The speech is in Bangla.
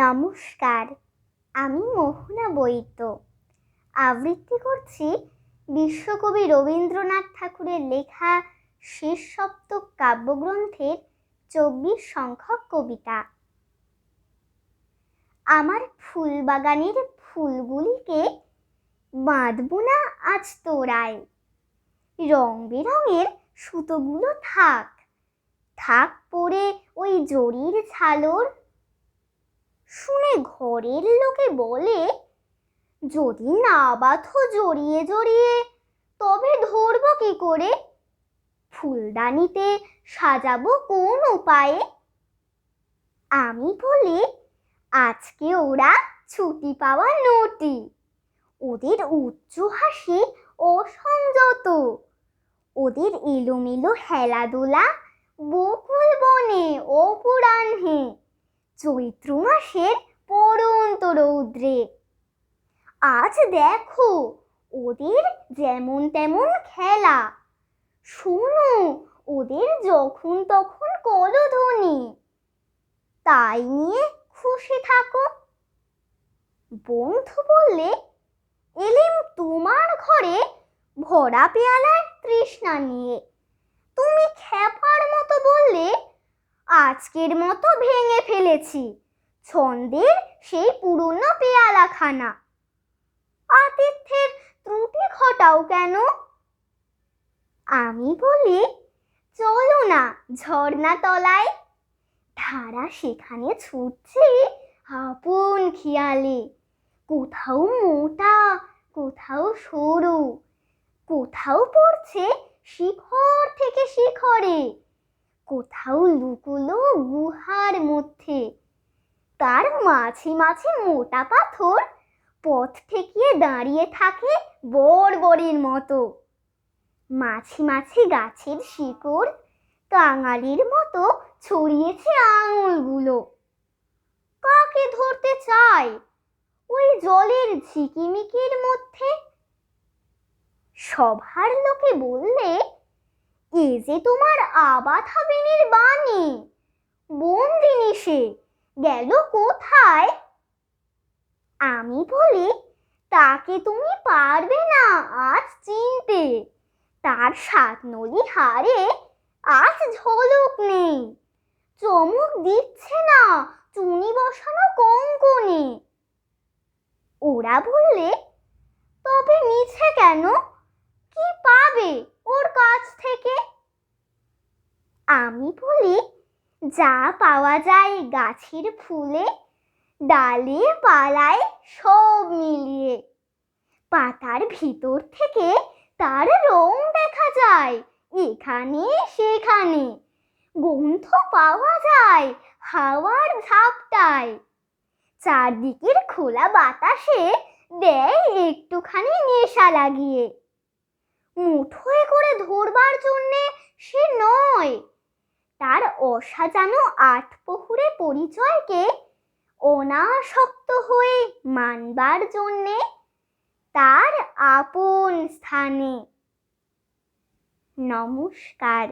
নমস্কার, আমি মোহনা বৈদ্য। আবৃত্তি করছি বিশ্বকবি রবীন্দ্রনাথ ঠাকুরের লেখা শেষ সপ্তক কাব্যগ্রন্থের চব্বিশ সংখ্যক কবিতা। আমার ফুলবাগানের ফুলগুলিকে বাঁধবো না আজ তোরায় রং বেরঙের সুতোগুলো থাক থাক পরে ওই জরির ঝালর শুনে ঘরের লোকে বলে, যদি না বাঁধো জড়িয়ে জড়িয়ে, তবে ধরবো কি করে? ফুলদানিতে সাজাবো কোন উপায়ে? আমি বলি, আজকে ওরা ছুটি পাওয়া নটি। ওদের উচ্চ হাসি অসংযত। ওদের এলোমেলো খেলাধুলা বকুল বনে অপুরাহ্নে চৈত্র মাসের পরন্ত রৌদ্রে। আজ দেখো, ওদের যেমন তেমন খেলা। শোনো, ওদের যখন তখন কলধ্বনি তাই নিয়ে খুশি থাকো। বন্ধু বললে, এলিম তোমার ঘরে ভরা পেয়ালার তৃষ্ণা নিয়ে। তুমি খেপার মতো বললে আজকের মতো ভেঙে ফেলেছি। ছন্দের সেই পুরনো পেয়ালাখানা। আতিথ্যের ত্রুটি ঘটাও কেন? আমি বলি, চলো না ঝর্ণা তলায় ধারা সেখানে ছুটছে আপন খেয়ালে। কোথাও মোটা, কোথাও সরু, কোথাও পড়ছে শিখর থেকে শিখরে। কোথাও লুকুলো গুহার মধ্যে। তার মাঝে মাঝে মোটা পাথর পথ ঠেকিয়ে দাঁড়িয়ে থাকে বড়বড়ের মতো। মাঝে মাঝে গাছের শিকড় কাঙালির মতো ছড়িয়েছে আঙুলগুলো। কাকে ধরতে চায়? ওই জলের ঝিকিমিকির মধ্যে। সভার লোকে বললে এ যে তোমার আবাথা বেনির বাণী। বন্দিনী সে গেল কোথায়? আমি বলি, তাকে তুমি পারবে না আজ চিনতে। তার সাত নলি হারে আজ ঝলক নেই। চমক দিচ্ছে না চুনি বসানো কঙ্কনে ওরা বললে, তবে মিছে কেন? কি পাবে ওর কাছ থেকে আমি বলি যা পাওয়া যায় গাছের ফুলে, ডালে পালায় সব মিলিয়ে। পাতার ভিতর থেকে তার রং দেখা যায়, এখানে সেখানে। গন্ধ পাওয়া যায় হাওয়ার ঝাপটায়। চারদিকের খোলা বাতাসে দেয় একটুখানি নেশা লাগিয়ে। মুঠোয় করে ধরবার জন্যে সে নয় তার অসাজানো আট পহুরে পরিচয়কে অনাসক্ত হয়ে মানবার জন্যে তার আপন স্থানে। নমস্কার।